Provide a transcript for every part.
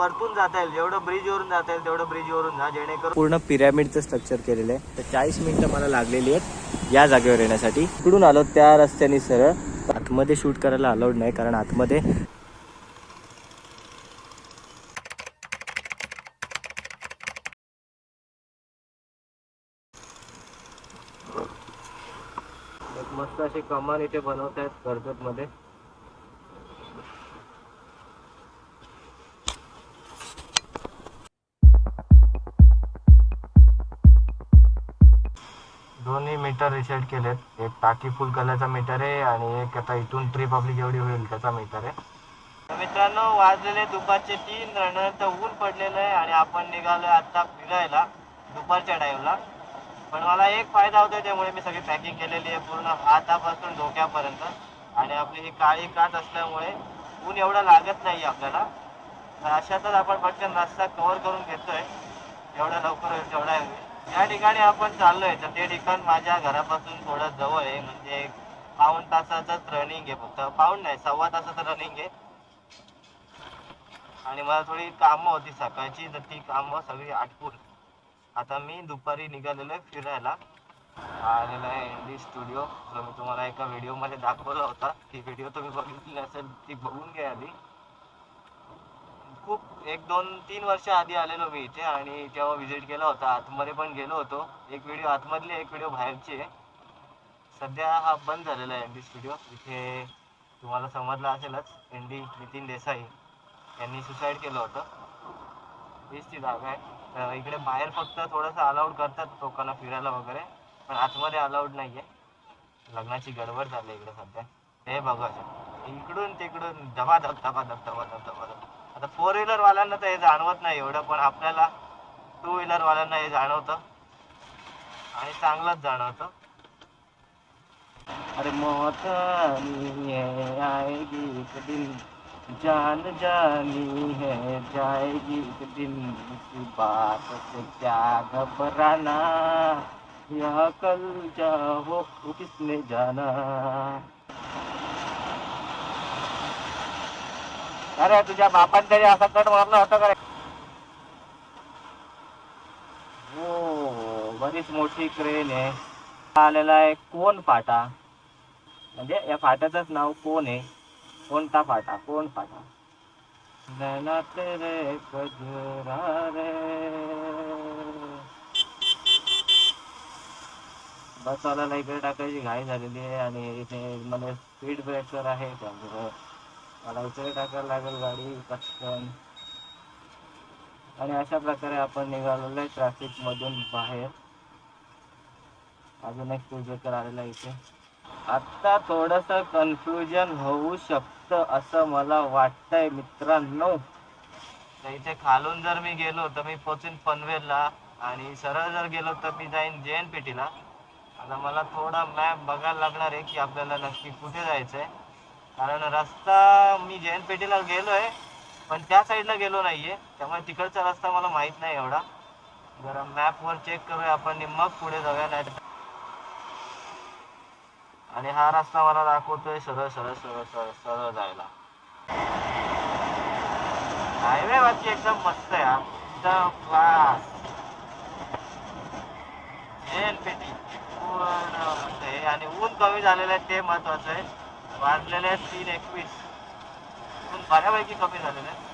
वरतून जाता येईल. जेवढं ब्रिजवरून जाता येईल तेवढं ब्रिजवरून जा जेणेकरून पूर्ण पिरॅमिडचं स्ट्रक्चर केलेलं आहे. तर चाळीस मिनिटं मला लागलेली आहेत या जागेवर येण्यासाठी. इकडून आलो त्या रस्त्याने सरळ. आतमध्ये शूट करायला अलाउड नाही कारण आतमध्ये एक मस्त अशी कमान इथे बनवत आहेत कर्जत मध्ये दोन्ही मीटर रिसेट केलेत. एक टाकी फुल कलरचा मीटर आहे आणि एक आता इथून ट्रिप आपली जेवढी होईल त्याचा मीटर आहे. तर मित्रांनो वाजलेले दुपारचे तीन तर ऊन पडलेलं आहे आणि आपण निघालोय आता फिरायला दुपारच्या टाईमला पण मला एक फायदा होतो त्यामुळे मी सगळी पॅकिंग केलेली आहे पूर्ण हातापासून डोक्यापर्यंत. आणि आपली ही काळी काच असल्यामुळे ऊन एवढं लागत नाही आपल्याला. तर अशातच आपण पटकन रस्ता कव्हर करून घेतोय. एवढा लवकर होईल तेवढा होईल या ठिकाणी आपण चाललोय. तर ते ठिकाण माझ्या घरापासून थोडं जवळ आहे. म्हणजे पाऊण तासाचाच रनिंग आहे फक्त. पाऊण नाही सव्वा तासाचं रनिंग आहे. आणि मला थोडी कामं होती सकाळची. तर ती कामं सगळी आटपून. आता मी दुपारी निघालेलो आहे फिरायला. हा आलेला आहे एनडी स्टुडिओ जो मी तुम्हाला एका व्हिडिओमध्ये दाखवला होता. ती व्हिडिओ तुम्ही बघितली असेल ती बघून घ्या आधी. खूप एक दोन तीन वर्ष आधी आलेलो मी इथे आणि तेव्हा व्हिजिट केला होता. आतमध्ये पण गेलो होतो. एक व्हिडिओ आतमधली एक व्हिडिओ बाहेरची आहे. सध्या हा बंद झालेला आहे एनडी स्टुडिओ इथे तुम्हाला समजलं असेलच एन डी नितीन देसाई यांनी सुसाईड केलं होतं. हीच ती जागा आहे. तर इकडे बाहेर फक्त थोडंसं अलाउड करतात लोकांना फिरायला वगैरे पण आतमध्ये अलाउड नाही आहे लग्नाची गडबड झाली इकडे सध्या. हे बघा. इकडून तिकडून धबाधब धबाधब धबाधब धबाधब आता फोर व्हीलर वाल्यांना तर हे जाणवत नाही एवढं पण आपल्याला टू व्हीलर वाल्यांना हे जाणवतं. आणि चांगलंच जाणवतं. अरे मौत है आएगी एक दिन. जान जानी है जाएगी एक दिन. इसी बात से क्या घबराना? यह कल जाओ किसने जाना? अरे तुझ्या बापान तरी असा कट मारला होता का हो बरीच मोठी क्रेन आहे. आलेला आहे कोण फाटा? म्हणजे या फाट्याचंच नाव कोण आहे? कोणता फाटा? कोण फाटा? नैना तेरे कजरा रे. बसवाल्याला इकडे टाकायची घाई झालेली आहे आणि इथे मला स्पीड ब्रेकर आहे त्यामुळं. मला इकडे टाकायला लागेल गाडी पटकन. आणि अशा प्रकारे आपण निघालेलो आहे ट्रॅफिक मधून बाहेर. अजून एक स्पीड आलेला इथे. आता थोडस कन्फ्युजन होऊ शकतं असं मला वाटतंय मित्रांनो. तर इथे खालून जर मी गेलो तर मी पोचीन पनवेलला आणि सरळ जर गेलो तर मी जाईन जे एन पी टीला आता मला थोडा मॅप बघायला लागणार आहे की आपल्याला नक्की कुठे जायचंय. कारण रस्ता मी जे एन पी गेलोय पण त्या साईडला गेलो नाहीये. त्यामुळे तिकडचा रस्ता मला माहीत नाही एवढा. जरा मॅपवर चेक करूया आपण मग पुढे जाऊया नाही आणि हा रस्ता मला दाखवतोय सरळ सरळ सरळ सरळ सरळ जायला. हायवे बाकी एकदम मस्त आहे एकदम क्लास पेटी पूर्ण मस्त आहे. आणि ऊन कमी झालेलं आहे ते महत्वाचं आहे. वाजलेले आहेत तीन एकवीस. पण बऱ्यापैकी कमी झालेले आहेत.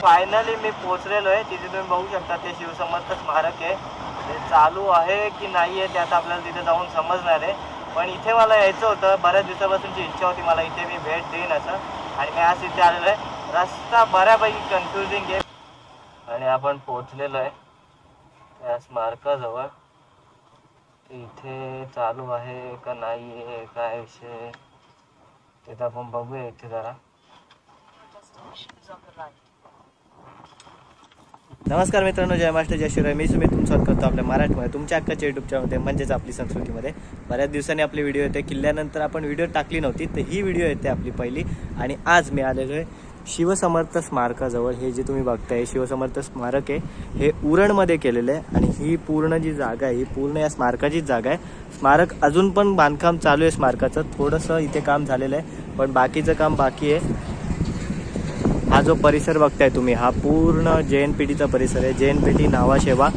फायनली मी पोहोचलेलो आहे. तिथे तुम्ही बघू शकता ते शिवसमर्थ स्मारक आहे. ते चालू आहे की नाही आहे ते आता आपल्याला तिथे जाऊन समजणार आहे. पण इथे मला यायचं होतं बऱ्याच दिवसापासूनची इच्छा होती मला इथे मी भेट देईन असं. आणि मी आज इथे आलेलो आहे. रस्ता बऱ्यापैकी कन्फ्युजिंग आहे. आणि आपण पोचलेलो आहे. त्या स्मारकाजवळ. इथे चालू आहे का नाही आहे काय विषय ते तर आपण बघूया इथे जरा. नमस्कार मित्रांनो जय मास्टर जय शिवराय. मी सुमित तुमचं स्वागत करतो आपल्या मराठीमध्ये. तुमच्या अक्काच्या युट्यूब चॅनलमध्ये म्हणजेच आपली संस्कृतीमध्ये. बऱ्याच दिवसांनी आपली व्हिडिओ येते. किल्ल्यानंतर आपण व्हिडिओ टाकली नव्हती तर ही व्हिडिओ येते आपली पहिली. आणि आज मी आलेलो आहे शिवसमर्थ स्मारकाजवळ. हे जे तुम्ही बघताय शिवसमर्थ स्मारक आहे. हे उरणमध्ये केलेलं आहे. आणि ही पूर्ण जी जागा आहे ही पूर्ण या स्मारकाचीच जागा आहे. स्मारक अजून पण बांधकाम चालू आहे स्मारकाचं. थोडंसं इथे काम झालेलं आहे पण बाकीचं काम बाकी आहे. हा जो परिसर बघताय तुम्ही हा पूर्ण जे एन पी टीचा परिसर आहे. J N P T Nhavasheva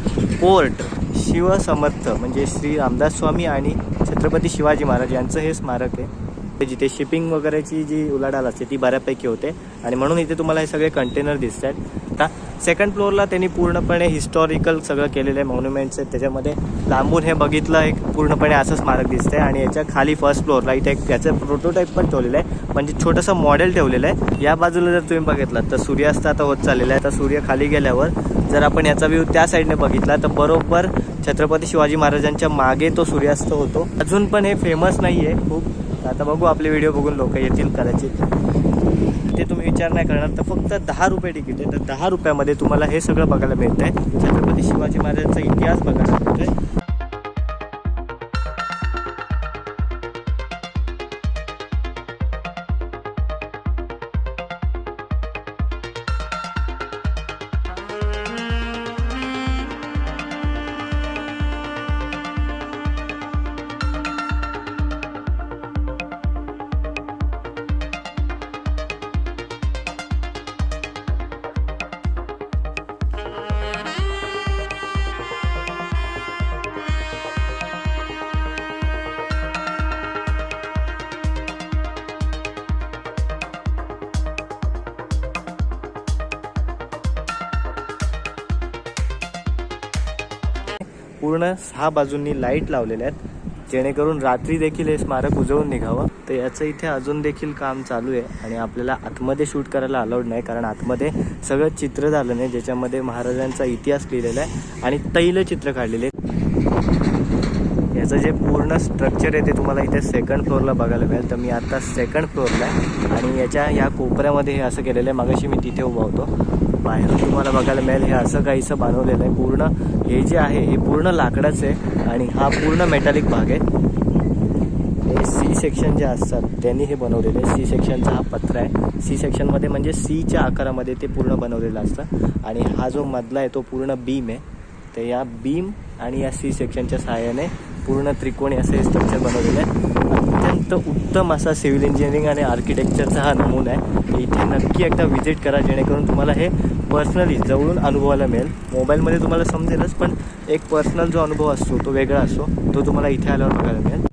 port Shivsamarth म्हणजे श्री रामदास स्वामी आणि छत्रपती शिवाजी महाराज यांचं हे स्मारक आहे. जिथे शिपिंग वगैरेची जी उलाढाल असते ती बऱ्यापैकी होते. आणि म्हणून इथे तुम्हाला हे सगळे कंटेनर दिसत आहेत आता सेकंड फ्लोअरला त्यांनी पूर्णपणे हिस्टॉरिकल सगळं केलेलं आहे मॉन्युमेंट्स आहेत. त्याच्यामध्ये लांबून हे बघितलं एक पूर्णपणे असं स्मारक दिसतंय. आणि याच्या खाली फर्स्ट फ्लोअरला इथे एक त्याचं प्रोटोटाईप पण ठेवलेलं आहे. म्हणजे छोटंसं मॉडेल ठेवलेलं आहे. या बाजूला जर तुम्ही बघितलं तर सूर्यास्त आता होत चाललेला आहे. तर सूर्य खाली गेल्यावर जर आपण याचा व्ह्यू त्या साईडने बघितला तर बरोबर छत्रपती शिवाजी महाराजांच्या मागे तो सूर्यास्त होतो. अजून पण हे फेमस नाही आहे खूप. आता बघू आपले व्हिडिओ बघून लोक येतील कदाचित. विचार नाही करणार. तर फक्त दहा रुपये तिकीट आहे. तर दहा रुपयामध्ये तुम्हाला हे सगळं बघायला मिळतं आहे छत्रपती शिवाजी महाराजांचा इतिहास बघायला मिळतोय. पूर्ण सहा बाजूंनी लाइट लावलेल्या आहेत. जेणेकरून रात्री देखील हे स्मारक उजळून निघावं. तर याचं इथे अजून देखील काम चालू आहे आणि आपल्याला आतमध्ये शूट करायला अलाउड नाही. कारण आतमध्ये सगळं चित्र झालं नाही. ज्याच्यामध्ये महाराजांचा इतिहास लिहिलेला आहे आणि तैलचित्र काढलेले आहेत. याचं जे पूर्ण स्ट्रक्चर आहे ते तुम्हाला इथे सेकंड फ्लोअरला बघायला मिळेल. तर मी आता सेकंड फ्लोअरला आहे. आणि याच्या या कोपऱ्यामध्ये हे असं केलेलं आहे. मागाशी मी तिथे उभा होतो. बाहेरून तुम्हाला बघायला मिळेल. हे असं काहीसं बनवलेलं आहे. पूर्ण हे जे आहे हे पूर्ण लाकडाच आहे आणि हा पूर्ण मेटॅलिक भाग आहे. हे सी सेक्शन जे असतात त्यांनी हे बनवलेलं आहे. सी सेक्शनचा हा पत्रा आहे. सी सेक्शनमध्ये म्हणजे सीच्या आकारामध्ये ते पूर्ण बनवलेलं असतं. आणि हा जो मधला आहे तो पूर्ण बीम आहे. तर या बीम आणि या सी सेक्शनच्या सहाय्याने पूर्ण त्रिकोणी असे स्ट्रक्चर बनवलेले आहे अत्यंत उत्तम असा सिव्हिल इंजिनिअरिंग आणि आर्किटेक्चरचा हा नमुना आहे. इथे नक्की एकदा व्हिजिट करा जेणेकरून तुम्हाला हे पर्सनली जवळून अनुभवायला मिळेल. मोबाईलमध्ये तुम्हाला समजेलच पण एक पर्सनल जो अनुभव असतो तो वेगळा असतो. तो तुम्हाला इथे आल्यावर बघायला मिळेल.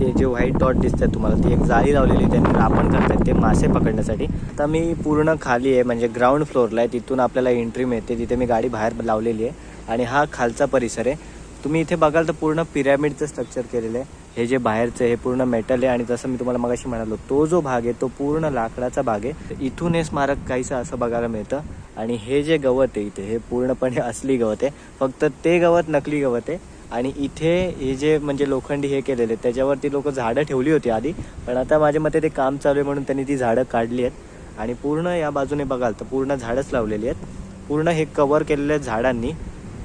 ते जे व्हाईट डॉट दिसतात तुम्हाला ती एक जाळी लावलेली त्यांनी रापण करतात ते मासे पकडण्यासाठी. आता मी पूर्ण खाली आहे म्हणजे ग्राउंड फ्लोअरला आहे. तिथून आपल्याला एंट्री मिळते. तिथे मी गाडी बाहेर लावलेली आहे. आणि हा खालचा परिसर आहे. तुम्ही इथे बघाल तर पूर्ण पिरॅमिडचं स्ट्रक्चर केलेलं आहे. हे जे बाहेरचं हे पूर्ण मेटल आहे आणि जसं मी तुम्हाला मगाशी म्हणालो तो जो भाग आहे तो पूर्ण लाकडाचा भाग आहे. इथून हे स्मारक काहीसं असं बघायला मिळतं. आणि हे जे गवत आहे इथे हे पूर्णपणे असली गवत आहे. फक्त ते गवत नकली गवत आहे. आणि इथे हे जे म्हणजे लोखंडी हे केलेले त्याच्यावरती लोक झाडं ठेवली होती आधी. पण आता माझ्या मते ते काम चालू आहे म्हणून त्यांनी ती झाडं काढली आहेत. आणि पूर्ण या बाजूने बघाल तर पूर्ण झाडंच लावलेली आहेत. पूर्ण हे कव्हर केलेले आहेत झाडांनी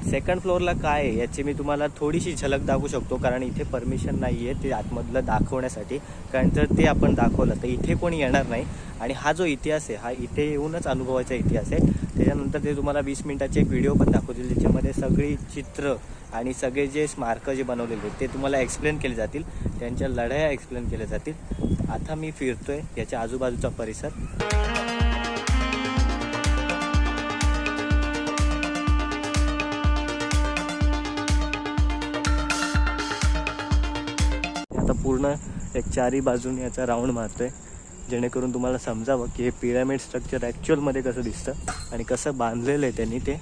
सेकंड फ्लोअरला काय आहे याची मी तुम्हाला थोडीशी झलक दाखवू शकतो कारण इथे परमिशन नाही आहे ते आतमधलं दाखवण्यासाठी. कारण जर ते आपण दाखवलं तर इथे कोणी येणार नाही. आणि हा जो इतिहास आहे हा इथे येऊनच अनुभवाचा इतिहास आहे. त्याच्यानंतर ते तुम्हाला वीस मिनिटाचे एक व्हिडिओ पण दाखवतील ज्याच्यामध्ये सगळी चित्र आणि सगळे जे स्मारकं जे बनवलेले आहेत ते तुम्हाला एक्सप्लेन केले जातील. त्यांच्या लढाया एक्सप्लेन केल्या जातील. आता मी फिरतोय याच्या आजूबाजूचा परिसर. आता पूर्ण एक चारी बाजूने याचा राऊंड मारतोय. जेणेकरून तुम्हाला समजावं की हे पिरामिड स्ट्रक्चर ॲक्च्युअलमध्ये कसं दिसतं आणि कसं बांधलेलं आहे त्यांनी ते.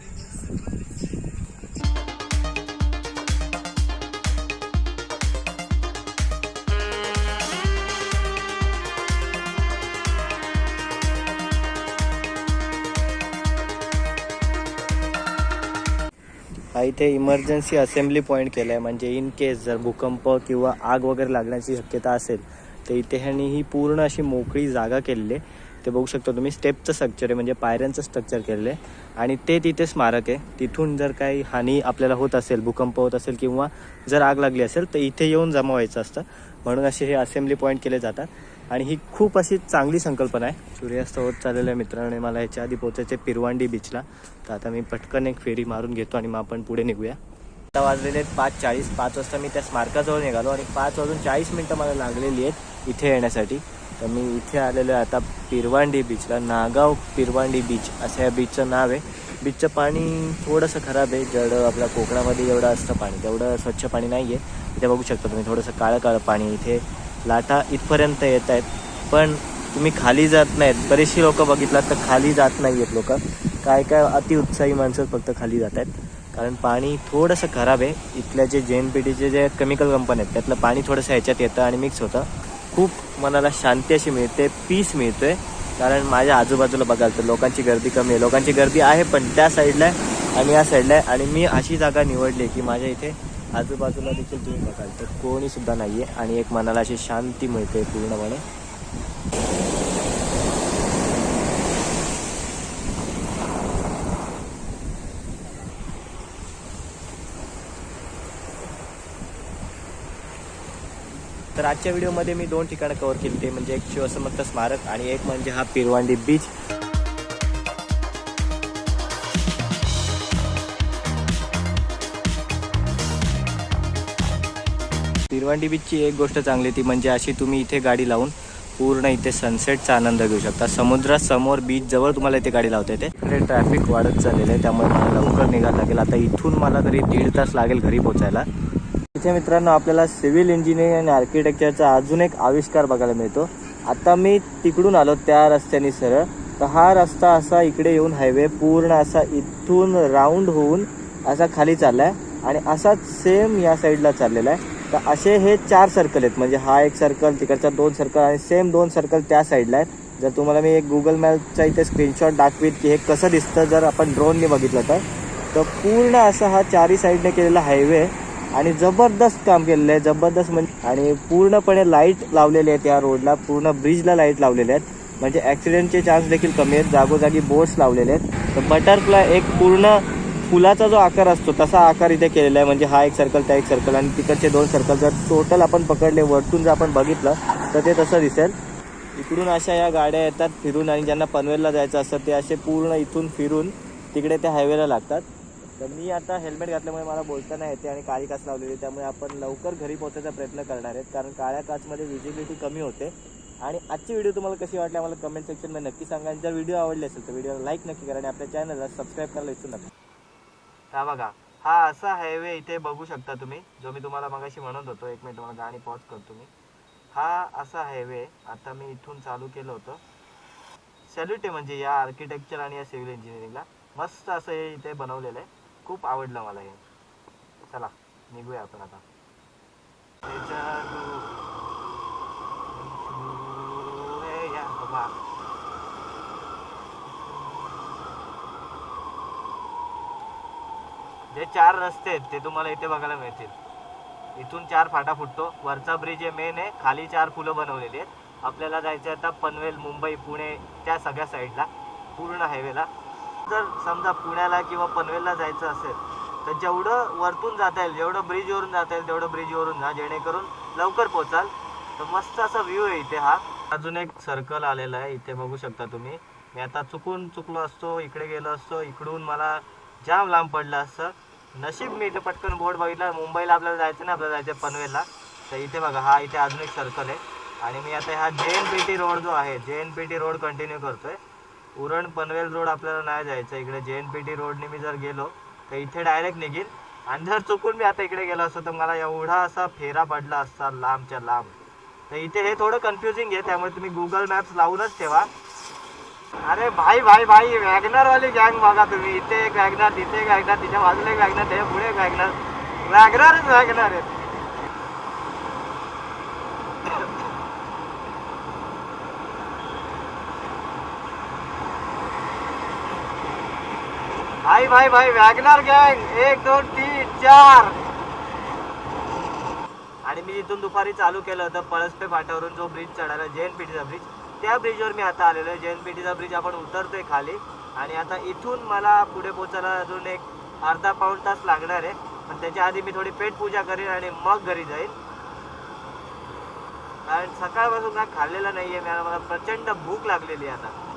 हा इथे इमर्जन्सी असेंब्ली पॉईंट केला आहे म्हणजे इन केस जर भूकंप किंवा आग वगैरे लागण्याची शक्यता असेल तर इथे ह्यांनी ही पूर्ण अशी मोकळी जागा केलेली आहे. ते बघू शकता तुम्ही स्टेपचं स्ट्रक्चर आहे म्हणजे पायऱ्यांचं स्ट्रक्चर केलेलं आहे. आणि ते तिथे स्मारक आहे. तिथून जर काही हानी आपल्याला होत असेल भूकंप होत असेल किंवा जर आग लागली असेल तर इथे येऊन जमा व्हायचं असतं. म्हणून असे हे असेंब्ली पॉईंट केले जातात. आणि ही खूप अशी चांगली संकल्पना आहे. सूर्यास्त होत चाललेल्या मित्राने मला ह्याच्या आधी पोचायचे पिरवांडी बीचला तर आता मी पटकन एक फेरी मारून घेतो आणि मग आपण पुढे निघूया. आता वाजलेले आहेत पाच चाळीस पाच वाजता मी त्या स्मारकाजवळ निघालो आणि पाच वाजून चाळीस मिनटं मला लागलेली आहेत इथे येण्यासाठी. तर मी इथे आलेलो आहे आता पिरवांडी बीचला नागाव पिरवांडी बीच असं या बीचचं नाव आहे. बीचचं पाणी थोडंसं खराब आहे जेवढं आपल्या कोकणामध्ये एवढं असतं पाणी तेवढं स्वच्छ पाणी नाही आहे इथे बघू शकता तुम्ही थोडंसं काळं काळं पाणी इथे लाटा इथपर्यंत येत आहेत. पण तुम्ही खाली जात नाहीत. बरेचशी लोक बघितलात तर खाली जात नाही आहेत लोक. काय काय अतिउत्साही माणसं फक्त खाली जात आहेत. कारण पाणी थोडंसं खराब आहे. इथल्या जे जे एन पी टीचे जे केमिकल कंपनी आहेत त्यातलं पाणी थोडंसं ह्याच्यात येतं आणि मिक्स होतं. खूप मनाला शांती अशी मिळते पीस मिळतोय. कारण माझ्या आजूबाजूला बघाल तर लोकांची गर्दी कमी आहे. लोकांची गर्दी आहे पण त्या साईडला आहे आणि या साईडला आहे. आणि मी अशी जागा निवडली की माझ्या इथे आजूबाजूला देखील तुम्ही बघाल. तर कोणी सुद्धा नाही आहे आणि एक मनाला अशी शांती मिळते पूर्णपणे. तर आजच्या व्हिडिओमध्ये मी दोन ठिकाणं कव्हर केली. ते म्हणजे एक शिवसमर्थ स्मारक आणि एक म्हणजे हा पिरवांडी बीच पिरवांडी बीचची एक गोष्ट चांगली ती म्हणजे अशी तुम्ही इथे गाडी लावून पूर्ण इथे सनसेटचा आनंद घेऊ शकता. समुद्रासमोर बीच जवळ तुम्हाला इथे गाडी लावता येते. इकडे ट्रॅफिक वाढत चाललेलं आहे त्यामुळे मला लवकर निघायला लागेल. आता इथून मला तरी दीड तास लागेल घरी पोचायला इथे मित्रांनो आपल्याला सिव्हिल इंजिनिअरिंग आणि आर्किटेक्चरचा अजून एक आविष्कार बघायला मिळतो. आता मी तिकडून आलो त्या रस्त्याने सरळ. तर हा रस्ता असा इकडे येऊन हायवे पूर्ण असा इथून राऊंड होऊन असा खाली चालला आहे आणि असाच सेम या साईडला चाललेला आहे. तर असे हे चार सर्कल आहेत. म्हणजे हा एक सर्कल तिकडचा दोन सर्कल आणि सेम दोन सर्कल त्या साईडला आहेत. जर तुम्हाला मी एक गुगल मॅपचा इथे स्क्रीनशॉट दाखवीत की हे कसं दिसतं जर आपण ड्रोनने बघितलं तर तर पूर्ण असा हा चारी साईडने केलेला हायवे आणि जबरदस्त काम केलेलं आहे. जबरदस्त म्हणजे आणि पूर्णपणे लाइट लावलेले आहेत या रोडला पूर्ण ब्रिजला लाइट लावलेले आहेत. म्हणजे ॲक्सिडेंटचे चान्स देखील कमी आहेत. जागोजागी बोट्स लावलेले आहेत. तर बटरफ्लाय एक पूर्ण फुलाचा जो आकार असतो तसा आकार इथे केलेला आहे. म्हणजे हा एक सर्कल त्या एक सर्कल आणि तिकडचे दोन सर्कल जर टोटल आपण पकडले वरतून जर आपण बघितलं तर ते तसं दिसेल. इकडून अशा या गाड्या येतात फिरून आणि ज्यांना पनवेलला जायचं असतं ते असे पूर्ण इथून फिरून तिकडे त्या हायवेला लागतात. तर मी आता हेल्मेट घातल्यामुळे मला बोलता नाही येते आणि काळी काच लावलेली त्यामुळे आपण लवकर घरी पोहोचायचा प्रयत्न करणार आहेत कारण काळ्या काचमध्ये विजिबिलिटी कमी होते. आणि आजची व्हिडिओ तुम्हाला कशी वाटली आम्हाला कमेंट सेक्शनमध्ये नक्की सांगा. आणि जर व्हिडिओ आवडले असेल तर व्हिडिओला लाईक नक्की करा आणि आपल्या चॅनलला सबस्क्राईब करायला विसरू नका. हा बघा हा असा हायवे इथे बघू शकता तुम्ही जो मी तुम्हाला मगाशी म्हणत होतो एक मिनिट मला गाणी पॉज करतो मी हा असा हायवे आता मी इथून चालू केलं होतं. सॅल्यूट आहे म्हणजे या आर्किटेक्चर आणि या सिव्हिल इंजिनिअरिंगला मस्त असं हे इथे बनवलेलं आहे. खूप आवडलं मला हे. चला निघूया आपण आता. त्याच्या जादू, हे या बाबा. जे चार रस्ते आहेत ते तुम्हाला इथे बघायला मिळतील. इथून चार फाटा फुटतो. वरचा ब्रिज हे मेन आहे. खाली चार फुलं बनवलेली आहेत. आपल्याला जायचं आता पनवेल मुंबई पुणे त्या सगळ्या साईडला पूर्ण हायवेला जर समजा पुण्याला किंवा पनवेलला जायचं असेल तर जेवढं वरतून जाता येईल जेवढं ब्रिजवरून जाता येईल तेवढं ब्रिजवरून जा जेणेकरून लवकर पोचाल. तर मस्त असा व्ह्यू आहे इथे हा. अजून एक सर्कल आलेला आहे. इथे बघू शकता तुम्ही. मी आता चुकून चुकलो असतो इकडे गेलो असतो. इकडून मला जाम लांब पडलं असतं नशीब मी इथे पटकन बोर्ड बघितला. मुंबईला आपल्याला जायचं ना आपल्याला जायचं पनवेलला. तर इथे बघा हा इथे अजून एक सर्कल आहे. आणि मी आता हा जे एन पी टी रोड जो आहे J N P T road continue करतोय. उरण पनवेल रोड आपल्याला नाही जायचं इकडे जे एन पी टी रोडने मी जर गेलो तर इथे डायरेक्ट निघेल आणि जर चुकून मी आता इकडे गेलो असतो तर मला एवढा असा फेरा पडला असता लांबच्या लांब. तर इथे हे थोडं कन्फ्युजिंग आहे त्यामुळे तुम्ही गुगल मॅप्स लावूनच ठेवा. अरे भाई भाई भाई वॅगनर वाली गँग बघा तुम्ही. इथे एक वॅगनर तिथे एक वॅगनर तिच्या बाजूला एक वॅगनर त्याच्या पुढे एक वॅगनर वॅगनरच वॅगनर आहेत भाई भाई भाई वॅगनर गँग एक दोन तीन चार. आणि मी इथून दुपारी चालू केलं होतं पळसपे फाट्यावरून जो ब्रिज चढायला जे एन पी टीचा ब्रिज त्या ब्रिजवर मी आता आलेलो आहे. जे ब्रिज आपण उतरतोय खाली. आणि आता इथून मला पुढे पोचायला अजून एक अर्धा पाऊण तास लागणार आहे. पण त्याच्या आधी मी थोडी पेट पूजा करेन आणि मग घरी जाईन. कारण सकाळपासून काय खाल्लेलं नाही आहे मला प्रचंड भूक लागलेली आहे आता.